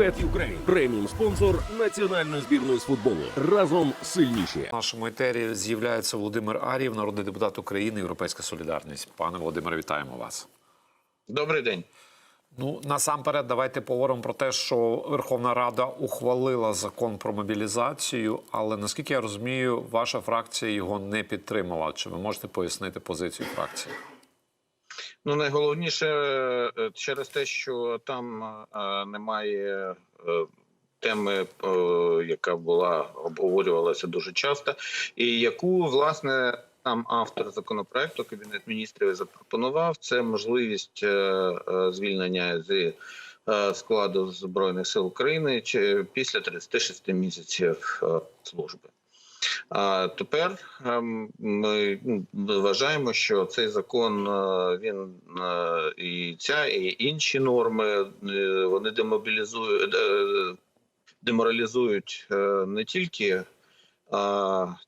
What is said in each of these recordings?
Bet Ukraine – преміум спонсор національної збірної з футболу. Разом сильніші. В нашому етері з'являється Володимир Арів, народний депутат України, Європейська Солідарність. Пане Володимире, вітаємо вас. Добрий день. Ну насамперед, давайте поговоримо про те, що Верховна Рада ухвалила закон про мобілізацію, але наскільки я розумію, ваша фракція його не підтримала. Чи ви можете пояснити позицію фракції? Ну найголовніше е, через те, що там е, немає е, теми, яка була обговорювалася дуже часто, і яку власне сам автор законопроекту Кабінет міністрів запропонував. Це можливість звільнення з складу збройних сил України після 36 місяців служби. А тепер ем, ми ну, вважаємо, що цей закон е, він е, і ця, і інші норми е, вони демобілізують деморалізують не тільки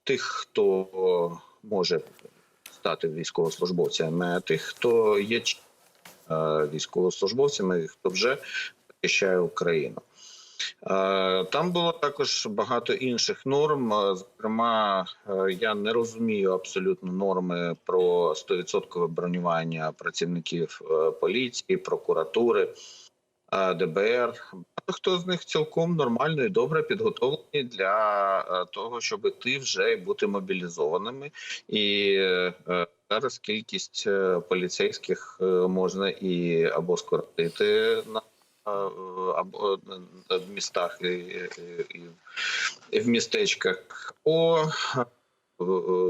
тих, хто може стати військовослужбовцями, а тих, хто є військовослужбовцями, хто вже захищає Україну. Е, Там було також багато інших норм. Е, Зокрема, е, я не розумію абсолютно норми про 100% бронювання працівників поліції, прокуратури, ДБР. Багато хто з них цілком нормально і добре підготовлені для того, щоб йти вже і бути мобілізованими. І зараз кількість поліцейських можна і або скоротити на або е, містах і, і, і- в містечках, о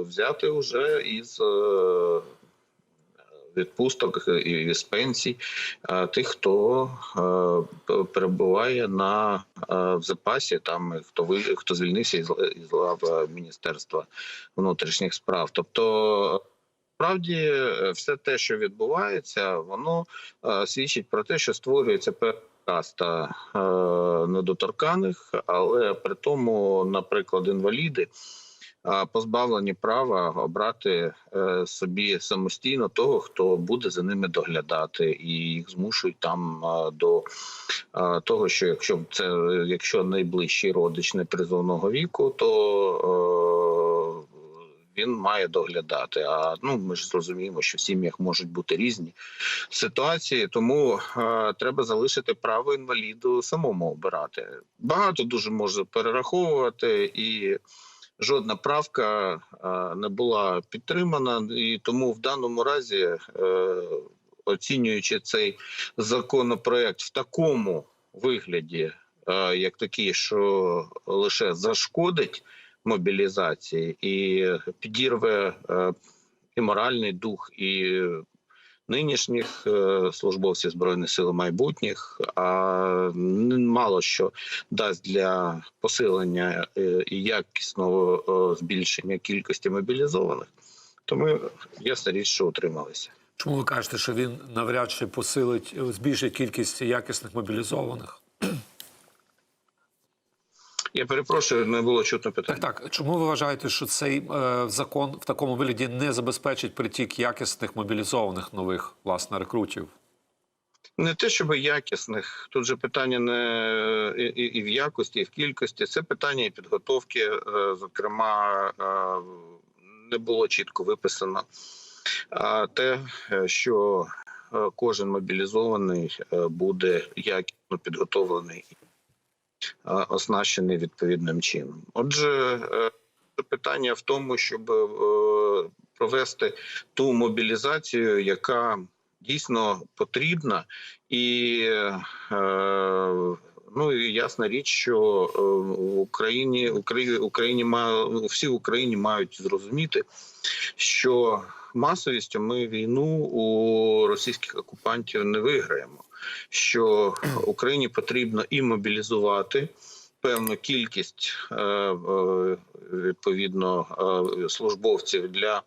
взяти вже із е, відпусток і з пенсій е, тих, хто е, перебуває на е, в запасі, там хто ви хто звільнився із, лав е, Міністерства внутрішніх справ. Тобто Справді, е, все те, що відбувається, воно е, свідчить про те, що створюється каста е, недоторканих, але при тому, наприклад, інваліди позбавлені права обрати собі самостійно того, хто буде за ними доглядати, і їх змушують там до того, що якщо це якщо найближчий родич непризовного віку, то він має доглядати. А ну ми ж зрозуміємо, що в сім'ях можуть бути різні ситуації, тому е, треба залишити право інваліду самому обирати. Багато дуже може перераховувати, і жодна правка е, не була підтримана, і тому в даному разі, е, оцінюючи цей законопроект в такому вигляді, е, як такий, що лише зашкодить мобілізації і підірве е, і моральний дух, і нинішніх е, службовців збройних сил майбутніх, а мало що дасть для посилення е, і якісного збільшення кількості мобілізованих. Тому ясна річ, що утрималися. Чому ви кажете, що він навряд чи посилить збільшить кількість якісних мобілізованих? Я перепрошую, не було чутно питання. Так, так. Чому ви вважаєте, що цей е, закон в такому вигляді не забезпечить притік якісних мобілізованих нових власне рекрутів? Не те, щоб якісних. Тут же питання не і, і- і в якості, і в кількості. Це питання і підготовки. Е, Зокрема, е, не було чітко виписано. А те, е, що кожен мобілізований буде якісно підготовлений оснащений відповідним чином. Отже, е, питання в тому, щоб е, провести ту мобілізацію, яка дійсно потрібна, і е, ну і ясна річ, що е, в Україні Україні, Україні всі в Україні мають зрозуміти, що масовістю ми війну у російських окупантів не виграємо. Що Україні потрібно і мобілізувати певну кількість е, е, відповідно е, службовців для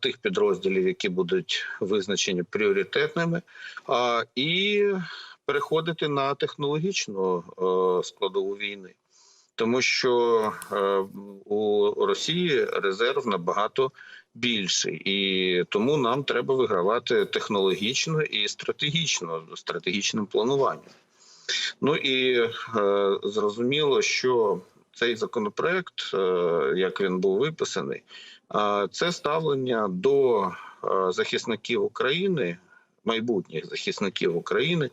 тих підрозділів, які будуть визначені пріоритетними, і переходити на технологічну складову війни. Тому що е, у Росії резерв набагато більший, і тому нам треба вигравати технологічно і стратегічно стратегічним плануванням. Ну і е, зрозуміло, що цей законопроект, е, як він був виписаний, е, це ставлення до е, захисників України, майбутніх захисників України,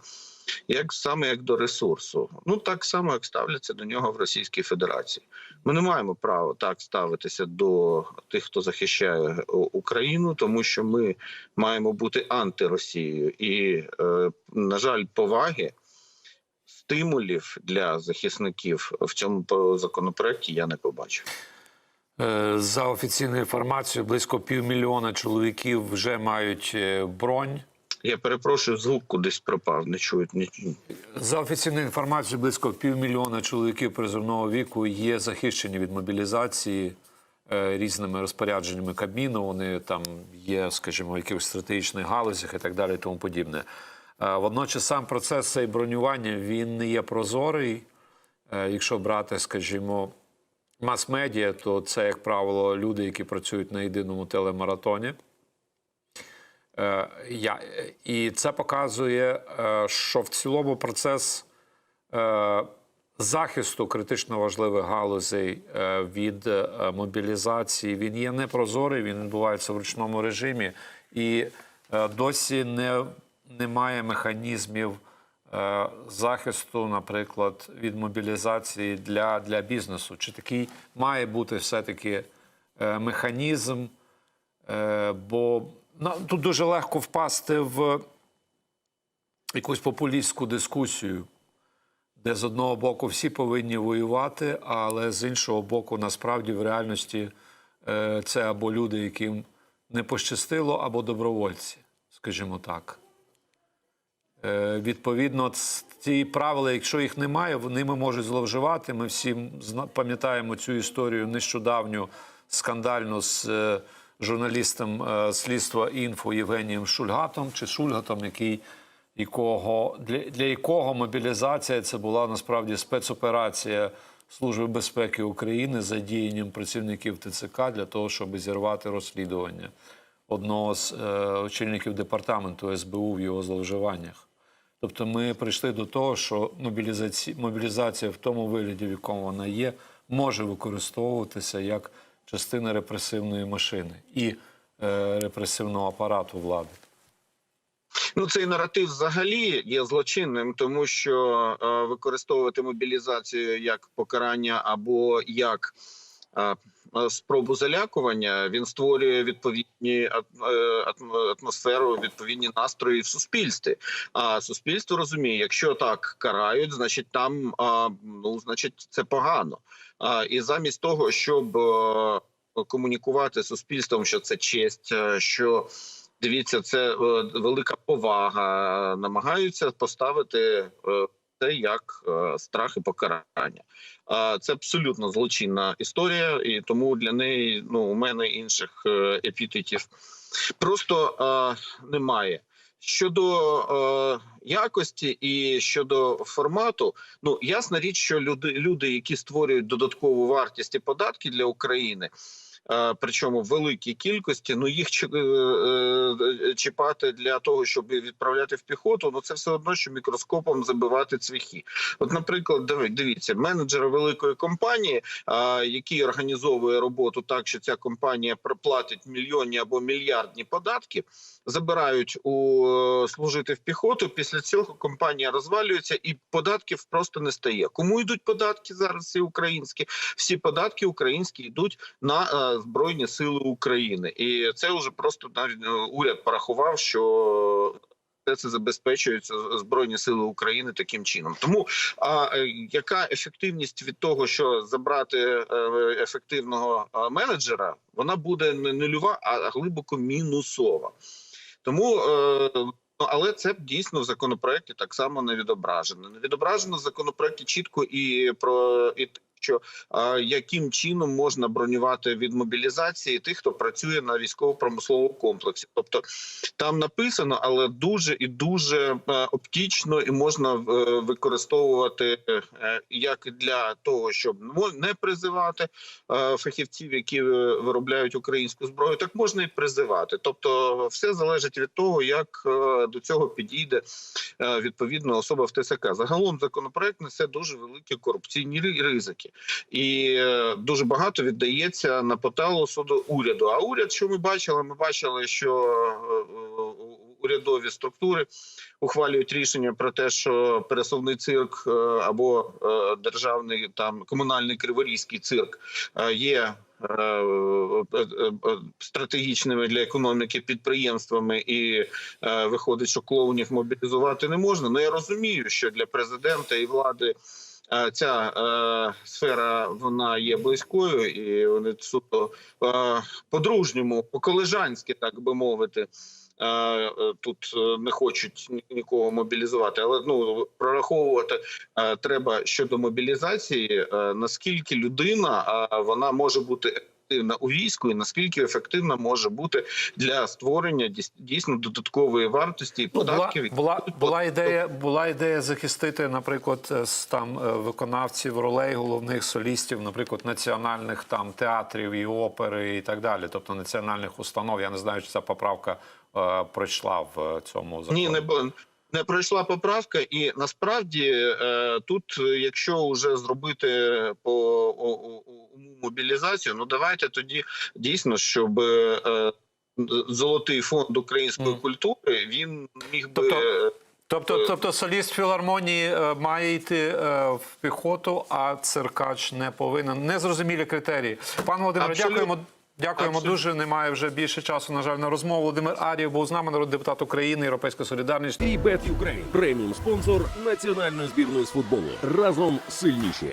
як саме як до ресурсу. Ну так само, як ставляться до нього в Російській Федерації. Ми не маємо права так ставитися до тих, хто захищає Україну, тому що ми маємо бути антиросією. І, е, на жаль, поваги стимулів для захисників в цьому законопроекті я не побачив. Е, За офіційною інформацією, близько півмільйона чоловіків вже мають е, бронь. Я перепрошую, звук кудись пропав, не чують ні. За офіційною інформацією, близько півмільйона чоловіків призовного віку є захищені від мобілізації е, різними розпорядженнями Кабміну. Вони там є, скажімо, в якихось стратегічних галузях і так далі, і тому подібне. Е, Водночас сам процес цей бронювання він не є прозорий. Е, Якщо брати, скажімо, мас-медіа, то це, як правило, люди, які працюють на єдиному телемаратоні. Е, я, і це показує, е, що в цілому процес е, захисту критично важливих галузей від мобілізації він є непрозорий, він відбувається в ручному режимі, і досі не, немає механізмів захисту, наприклад, від мобілізації для, для бізнесу. Чи такий має бути все-таки механізм? Бо тут дуже легко впасти в якусь популістську дискусію, де з одного боку всі повинні воювати, але з іншого боку, насправді в реальності е, це або люди, яким не пощастило, або добровольці, скажімо так. Е, Відповідно, ці правила, якщо їх немає, ними можуть зловживати. Ми всі пам'ятаємо цю історію нещодавню скандальну з е, журналістом е, слідства інфо Євгенієм Шульгатом чи Шульгатом, який якого для, для якого мобілізація це була насправді спецоперація Служби безпеки України з задіянням працівників ТЦК для того, щоб зірвати розслідування одного з е, очільників департаменту СБУ в його зловживаннях. Тобто ми прийшли до того, що мобілізація, мобілізація в тому вигляді, в якому вона є, може використовуватися як частина репресивної машини і е, репресивного апарату влади. Ну, цей наратив взагалі є злочинним, тому що е, використовувати мобілізацію як покарання або як е, спробу залякування він створює відповідні е, атмосферу, відповідні настрої в суспільстві. А суспільство розуміє, якщо так карають, значить там ну значить це погано. І замість того, щоб е, комунікувати з суспільством, що це честь, е, що Дивіться, це е, велика повага. Намагаються поставити це як страх і покарання. Це абсолютно злочинна історія, і тому для неї ну у мене інших епітетів просто немає. Щодо е, якості і щодо формату, ну ясна річ, що люди, люди, які створюють додаткову вартість і податки для України, причому в великій кількості, ну їх чи- е, е, чіпати для того, щоб відправляти в піхоту, ну це все одно, що мікроскопом забивати цвіхи. От, наприклад, дивіться, менеджери великої компанії, який організовує роботу так, що ця компанія проплатить мільйонні або мільярдні податки, забирають у е, служити в піхоту. Після цього компанія розвалюється і податків просто не стає. Кому йдуть податки зараз? Всі українські, всі податки українські йдуть на збройні сили України, і це вже просто навіть е, уряд порахував, що. Все це забезпечується збройні сили України таким чином. Тому а е, яка ефективність від того, що забрати е, ефективного менеджера, вона буде не нульова, а глибоко мінусова. Тому Ну, але це дійсно в законопроекті так само не відображено. Не відображено в законопроекті чітко і про і що яким чином можна бронювати від мобілізації тих, хто працює на військово-промисловому комплексі. Тобто там написано, але дуже і дуже е, оптично і можна е, використовувати е, як для того, щоб не призивати фахівців, які виробляють українську зброю, так можна і призивати. Тобто, все залежить від того, як до цього підійде відповідно особа в ТСК. Загалом законопроект несе дуже великі корупційні ризики, і е, дуже багато віддається на поталу суду уряду. А уряд, що ми бачили? Ми бачили, що е, е, урядові структури ухвалюють рішення про те, що пересувний цирк е, або е, державний там комунальний криворізький цирк е, є. Стратегічними для економіки підприємствами, і е, виходить, що клоунів мобілізувати не можна. Ну я розумію, що для президента і влади е, ця е, сфера вона є близькою, і вони суто по-дружньому, по-колежанськи, так би мовити. Е, е, Тут е, не хочуть ні- нікого мобілізувати, але ну прораховувати треба щодо мобілізації, наскільки людина вона може бути ефективна у війську, і наскільки ефективна може бути для створення дійс- дійсно додаткової вартості і Ну, була, податків. була, була ідея, була ідея захистити, наприклад, там виконавців ролей головних солістів, наприклад, національних там театрів і опери, і так далі, тобто національних установ. Я не знаю, чи ця поправка пройшла в е, цьому законі. Ні, не не пройшла поправка, і насправді е, тут, е, якщо вже зробити по мобілізацію, ну давайте тоді дійсно, щоб е, золотий фонд української культури він міг би. Тобто- е, Тобто, тобто соліст філармонії е, має йти е, в піхоту, а циркач не повинен. Незрозумілі критерії. Пан Володимир, Абсолютно. дякуємо. Дякуємо Абсолютно. дуже. Немає вже більше часу. На жаль, на розмову. Володимир Арів був з нами, народний депутат України, Європейська солідарність. І Бет Юкрейн – преміум спонсор національної збірної з футболу. Разом сильніші.